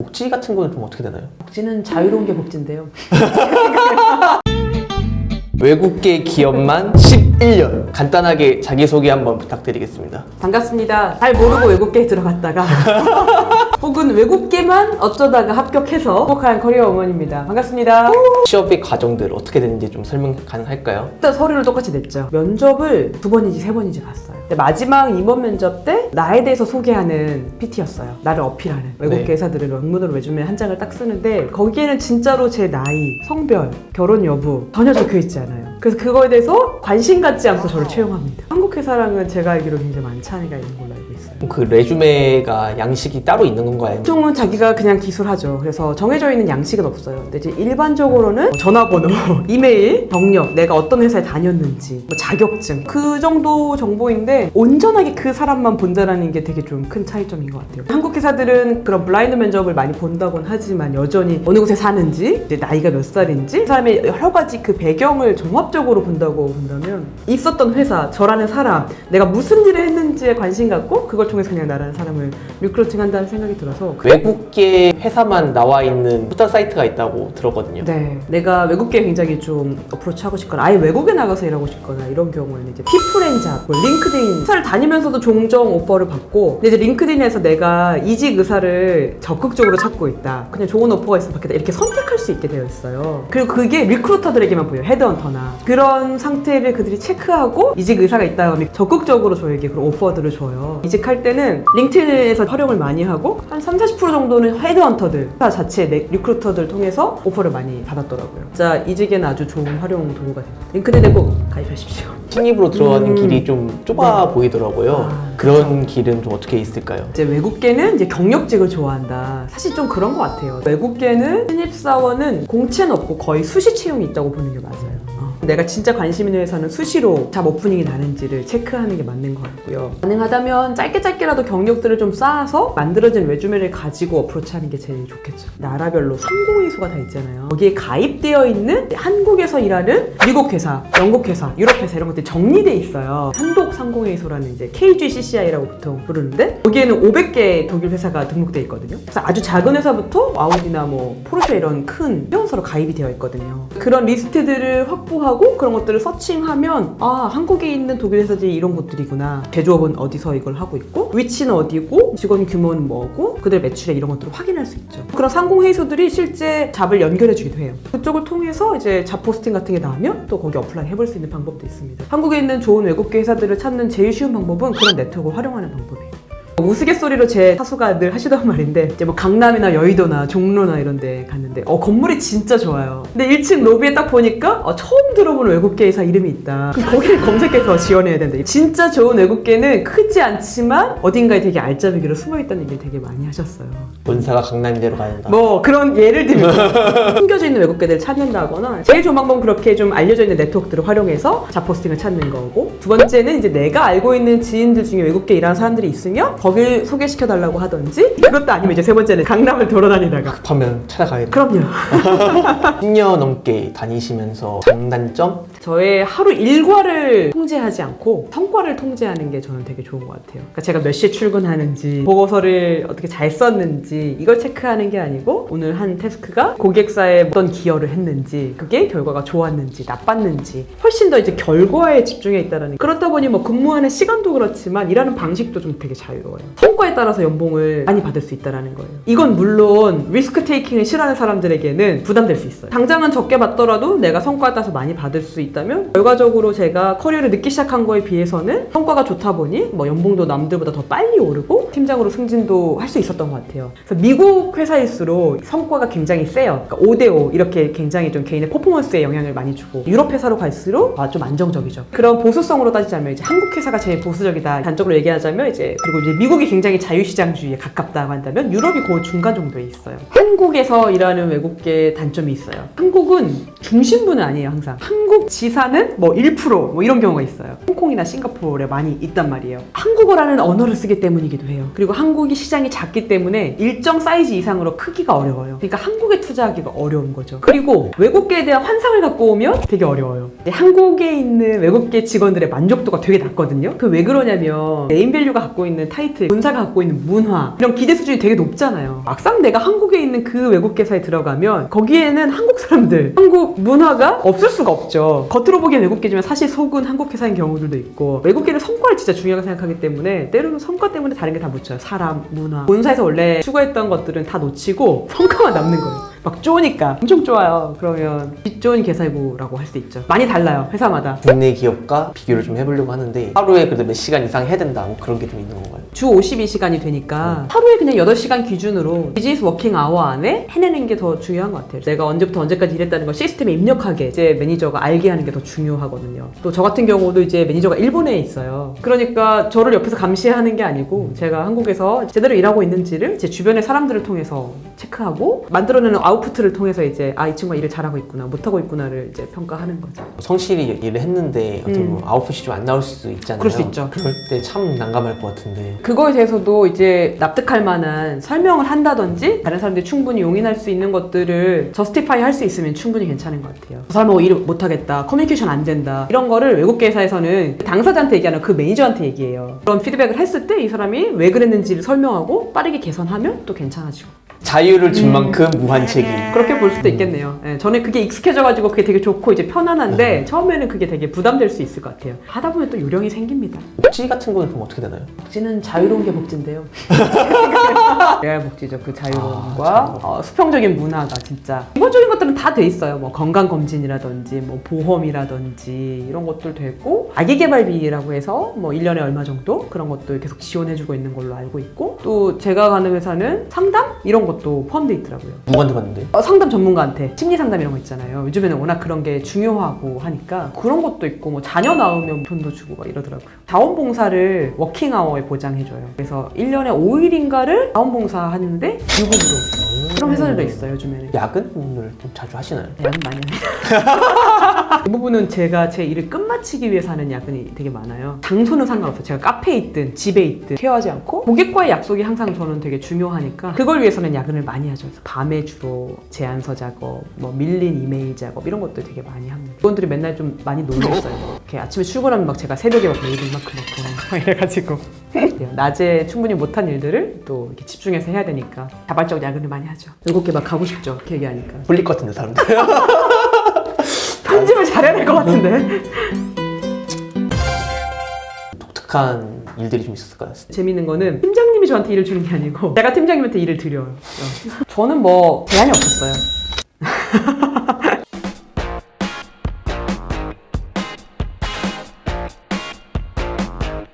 복지 같은 거는 좀 어떻게 되나요? 복지는 자유로운 게 복지인데요. 외국계 기업만 11년 간단하게 자기소개 한번 부탁드리겠습니다. 반갑습니다. 잘 모르고 외국계에 들어갔다가 혹은 외국계만 어쩌다가 합격해서 행복한 커리어 응원입니다. 반갑습니다. 취업의 과정들 어떻게 되는지 좀 설명 가능할까요? 일단 서류를 똑같이 냈죠. 면접을 두 번인지 세 번인지 봤어요. 근데 마지막 임원 면접 때 나에 대해서 소개하는 PT였어요. 나를 어필하는 외국계 네. 회사들을 원문으로 레주메 한 장을 딱 쓰는데 거기에는 진짜로 제 나이, 성별, 결혼 여부 전혀 적혀 있지 않아요. 그래서 그거에 대해서 관심 갖지 않고 저를 채용합니다. 한국 회사랑은 제가 알기로 굉장히 많은 차이가 있는 걸로 알고 있어요. 그 레주메가 양식이 따로 있는 건가요? 보통은 자기가 그냥 기술하죠. 그래서 정해져 있는 양식은 없어요. 근데 이제 일반적으로는 뭐 전화번호, 이메일, 경력, 내가 어떤 회사에 다녔는지, 뭐 자격증 그 정도 정보인데 온전하게 그 사람만 본다라는 게 되게 좀 큰 차이점인 것 같아요. 한국 회사들은 그런 블라인드 면접을 많이 본다곤 하지만 여전히 어느 곳에 사는지, 나이가 몇 살인지, 그 사람의 여러 가지 그 배경을 종합적으로 본다고 본다면 있었던 회사, 저라는 사람, 내가 무슨 일을 했는지에 관심 갖고 그걸 통해서 그냥 나라는 사람을 리크루팅한다는 생각이 들어서 외국계 회사만 나와 있는 포털 사이트가 있다고 들었거든요. 네, 내가 외국계 굉장히 좀 어프로치 하고 싶거나 아예 외국에 나가서 일하고 싶거나 이런 경우에는 이제 피프렌잡, 뭐 링크드인 회사를 다니면서도 종종 오퍼를 받고 근데 이제 링크드인에서 내가 이직 의사를 적극적으로 찾고 있다. 그냥 좋은 오퍼가 있으면 받겠다. 이렇게 선택할 수 있게 되어 있어요. 그리고 그게 리크루터들에게만 보여요. 헤드헌터나. 그런 상태를 그들이 체크하고 이직 의사가 있다 하면 적극적으로 저에게 그런 오퍼들을 줘요. 이직할 때는 링크드인에서 활용을 많이 하고 한 3, 40% 정도는 헤드헌터들 회사 자체 내 리크루터들 통해서 오퍼를 많이 받았더라고요. 진짜 이직에는 아주 좋은 활용 도구가 됩니다. 링크드인에 꼭 가입하십시오. 신입으로 들어가는 음. 길이 좀 좁아 보이더라고요. 아, 그런 길은 좀 어떻게 있을까요? 이제 외국계는 이제 경력직을 좋아한다. 사실 좀 그런 것 같아요. 외국계는 신입사원은 공채는 없고 거의 수시 채용이 있다고 보는 게 맞아요. 어. 내가 진짜 관심 있는 회사는 수시로 잡 오프닝이 나는지를 체크하는 게 맞는 것 같고요. 가능하다면 짧게 짧게라도 경력들을 좀 쌓아서 만들어진 레주메를 가지고 어프로치 하는 게 제일 좋겠죠. 나라별로 상공회소가 다 있잖아요. 거기에 가입되어 있는 한국에서 일하는 미국 회사, 영국 회사, 유럽 회사 이런 것들이 정리돼 있어요. 한독 상공회소라는 이제 KGCCI라고 보통 부르는데 거기에는 500개 독일 회사가 등록돼 있거든요. 그래서 아주 작은 회사부터 아우디나 뭐 포르쉐 이런 큰 회원사로 가입이 되어 있거든요. 그런 리스트들을 확보하고 그런 것들을 서칭하면 아 한국에 있는 독일 회사들이 이런 곳들이구나. 제조업은 어디서 이걸 하고 있고 위치는 어디고 직원 규모는 뭐고 그들 매출에 이런 것들을 확인할 수 있죠. 그런 상공회의소들이 실제 잡을 연결해 주기도 해요. 그쪽을 통해서 이제 잡 포스팅 같은 게 나오면 또 거기 어플라이 해볼 수 있는 방법도 있습니다. 한국에 있는 좋은 외국계 회사들을 찾는 제일 쉬운 방법은 그런 네트워크를 활용하는 방법이에요. 우스갯소리로 제 사수가 늘 하시던 말인데 이제 뭐 강남이나 여의도나 종로나 이런 데 갔는데 어 건물이 진짜 좋아요. 근데 1층 로비에 딱 보니까 어, 처음 들어보는 외국계 회사 이름이 있다. 그럼 거기를 검색해서 지원해야 된다 진짜 좋은 외국계는 크지 않지만 어딘가에 되게 알짜배기로 숨어있다는 얘기를 되게 많이 하셨어요. 본사가 강남대로 가는다. 뭐 그런 예를 들면 숨겨져 있는 외국계들을 찾는다거나 제일 좋은 방법은 그렇게 좀 알려져 있는 네트워크들을 활용해서 잡포스팅을 찾는 거고 두 번째는 이제 내가 알고 있는 지인들 중에 외국계 일하는 사람들이 있으면 거길 소개시켜 달라고 하던지 그것도 아니면 이제 세 번째는 강남을 돌아다니다가 급하면 찾아가야 돼. 그럼요 10년 넘게 다니시면서 장단점? 저의 하루 일과를 통제하지 않고 성과를 통제하는 게 저는 되게 좋은 것 같아요. 그러니까 제가 몇 시에 출근하는지, 보고서를 어떻게 잘 썼는지, 이걸 체크하는 게 아니고, 오늘 한 태스크가 고객사에 어떤 기여를 했는지, 그게 결과가 좋았는지, 나빴는지, 훨씬 더 이제 결과에 집중해 있다는. 그렇다 보니 뭐 근무하는 시간도 그렇지만, 일하는 방식도 좀 되게 자유로워요. 성과에 따라서 연봉을 많이 받을 수 있다는 거예요. 이건 물론 리스크 테이킹을 싫어하는 사람들에게는 부담될 수 있어요. 당장은 적게 받더라도 내가 성과에 따라서 많이 받을 수 있다 면 결과적으로 제가 커리어를 늦게 시작한 거에 비해서는 성과가 좋다 보니 뭐 연봉도 남들보다 더 빨리 오르고 팀장으로 승진도 할 수 있었던 것 같아요. 그래서 미국 회사일수록 성과가 굉장히 세요. 그러니까 5대5 이렇게 굉장히 좀 개인의 퍼포먼스에 영향을 많이 주고 유럽 회사로 갈수록 아, 좀 안정적이죠. 그런 보수성으로 따지자면 이제 한국 회사가 제일 보수적이다. 단적으로 얘기하자면 이제 그리고 이제 미국이 굉장히 자유시장주의에 가깝다고 한다면 유럽이 그 중간 정도에 있어요. 한 한국에서 일하는 외국계 단점이 있어요. 한국은 중심부는 아니에요, 항상. 한국 지사는 뭐 1%뭐 이런 경우가 있어요. 홍콩이나 싱가포르에 많이 있단 말이에요. 한국어라는 언어를 쓰기 때문이기도 해요. 그리고 한국이 시장이 작기 때문에 일정 사이즈 이상으로 크기가 어려워요. 그러니까 한국에 투자하기가 어려운 거죠. 그리고 외국계에 대한 환상을 갖고 오면 되게 어려워요. 한국에 있는 외국계 직원들의 만족도가 되게 낮거든요. 그 왜 그러냐면 네임밸류가 갖고 있는 타이틀, 본사가 갖고 있는 문화 이런 기대 수준이 되게 높잖아요. 막상 내가 한국에 있는 그 외국계사에 들어가면 거기에는 한국 사람들, 한국 문화가 없을 수가 없죠. 겉으로 보기엔 외국계지만 사실 속은 한국 회사인 경우들도 있고 외국계는 성과를 진짜 중요하게 생각하기 때문에 때로는 성과 때문에 다른 게 다 묻혀요. 사람, 문화. 본사에서 원래 추구했던 것들은 다 놓치고 성과만 남는 거예요. 막 좋으니까 엄청 좋아요. 그러면 빚 좋은 개살구라고 할 수 있죠. 많이 달라요. 회사마다. 국내 기업과 비교를 좀 해보려고 하는데 하루에 그래도 몇 시간 이상 해야 된다 뭐 그런 게 좀 있는 건가요? 주 52시간이 되니까 하루에 그냥 8시간 기준으로 비즈니스 워킹 아워 안에 해내는 게 더 중요한 것 같아요. 내가 언제부터 언제까지 일했다는 걸 시스템에 입력하게 이제 매니저가 알게 하는 게 더 중요하거든요. 또 저 같은 경우도 이제 매니저가 일본에 있어요. 그러니까 저를 옆에서 감시하는 게 아니고 제가 한국에서 제대로 일하고 있는지를 제 주변의 사람들을 통해서 체크하고 만들어내는 아웃풋을 통해서 이제 아 이 친구가 일을 잘하고 있구나 못하고 있구나를 이제 평가하는 거죠. 성실히 일을 했는데 어떻게 음. 보면 아웃풋이 좀 안 나올 수도 있잖아요. 그럴 수 있죠. 그럴 때 참 난감할 것 같은데 그거에 대해서도 이제 납득할 만한 설명을 한다든지 다른 사람들이 충분히 용인할 수 있는 것들을 저스티파이 할 수 있으면 충분히 괜찮은 것 같아요. 그 사람은 일 못하겠다, 커뮤니케이션 안 된다 이런 거를 외국계 회사에서는 당사자한테 얘기하는 그 매니저한테 얘기해요. 그런 피드백을 했을 때 이 사람이 왜 그랬는지를 설명하고 빠르게 개선하면 또 괜찮아지고 자유를 준 음. 만큼 무한 책임. 그렇게 볼 수도 있겠네요. 예, 저는 그게 익숙해져가지고 그게 되게 좋고 이제 편안한데 처음에는 그게 되게 부담될 수 있을 것 같아요. 하다 보면 또 요령이 생깁니다. 복지 같은 거는 그럼 어떻게 되나요? 복지는 자유로운 게 복지인데요. 레알 복지죠. 그 자유로움과 아, 어, 수평적인 문화가 진짜 기본적인 것들은 다 돼 있어요. 뭐 건강 검진이라든지 뭐 보험이라든지 이런 것들 되고 아기 개발비라고 해서 뭐 1년에 얼마 정도 그런 것들 계속 지원해주고 있는 걸로 알고 있고 또 제가 가는 회사는 상담 이런 것도 포함되어 있더라고요. 누구한테 봤는데? 어, 상담 전문가한테 심리 상담 이런 거 있잖아요. 요즘에는 워낙 그런 게 중요하고 하니까 그런 것도 있고 뭐 자녀 낳으면 돈도 주고 막 이러더라고요. 자원봉사를 워킹 아워에 보장해줘요. 그래서 1년에 5일인가를 자원봉사 하는데 유급으로 그런 회사들도 있어요 요즘에는. 야근을 좀 자주 하시나요? 야근 많이 합니다. 이 부분은 제가 제 일을 끝마치기 위해서 하는 야근이 되게 많아요. 장소는 상관없어요. 제가 카페에 있든 집에 있든 케어하지 않고 고객과의 약속이 항상 저는 되게 중요하니까 그걸 위해서는 야근을 많이 하죠. 그래서 밤에 주로 제안서 작업, 뭐 밀린 이메일 작업 이런 것들 되게 많이 합니다. 직원들이 맨날 좀 많이 놀랬어요. 이렇게 아침에 출근하면 막 제가 새벽에 막 메일을 막 넣고 막 이래가지고 낮에 충분히 못한 일들을 또 이렇게 집중해서 해야 되니까 자발적 야근을 많이 하죠. 일곱 개 막 가고 싶죠. 이렇게 얘기하니까. 불릴 것 같은데 사람들. 편집을 잘해야 될 것 같은데. 독특한 일들이 좀 있었을까요? 재밌는 거는 팀장님이 저한테 일을 주는 게 아니고 제가 팀장님한테 일을 드려요. 어. 저는 뭐 제한이 없었어요.